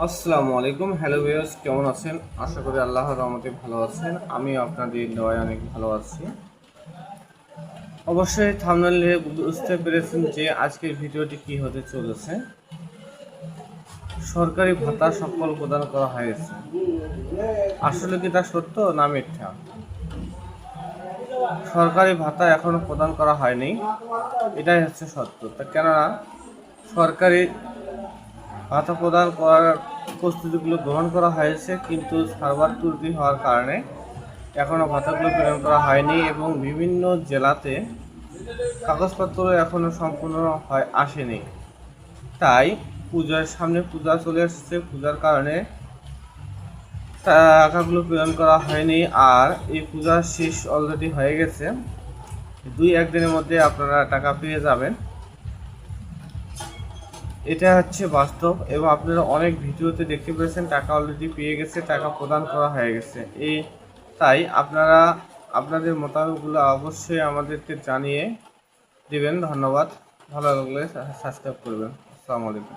আসসালামু আলাইকুম। Hello viewers কেমন আছেন? আশা করি আল্লাহর রহমতে ভালো আছেন। আমি আপনাদের দোয়ায় অনেক ভালো আছি। অবশ্যই থামনেলে বুঝতে পেরেছেন যে আজকের ভিডিওটি কি হতে চলেছে। সরকারি ভাতা সকল প্রদান করা হয়েছে। আসলে কি তা সত্য না মিথ্যা? সরকারি ভাতা এখনও প্রদান করা হয়নি। এটাই হচ্ছে সত্য। তা কেননা, সরকারি ভাতা প্রদান করার প্রস্তুতিগুলো গ্রহণ করা হয়েছে, কিন্তু সার্ভার ত্রুটি হওয়ার কারণে এখনও ভাতাগুলো প্রেরণ করা হয়নি এবং বিভিন্ন জেলাতে কাগজপত্র এখনও সম্পূর্ণ হয়, আসেনি। তাই পূজার সামনে পূজা চলে এসেছে, পূজার কারণে টাকাগুলো প্রেরণ করা হয়নি আর এই পূজা শেষ অলরেডি হয়ে গেছে। দুই একদিনের মধ্যে আপনারা টাকা পেয়ে যাবেন। এটা হচ্ছে বাস্তব এবং আপনারা অনেক ভিডিওতে দেখতে পেয়েছেন, টাকা অলরেডি পেয়ে গেছে, টাকা প্রদান করা হয়ে গেছে। এই তাই আপনারা আপনাদের মতামতগুলো অবশ্যই আমাদেরকে জানিয়ে দেবেন। ধন্যবাদ। ভালো লাগলে সাবস্ক্রাইব করবেন। আসসালামু আলাইকুম।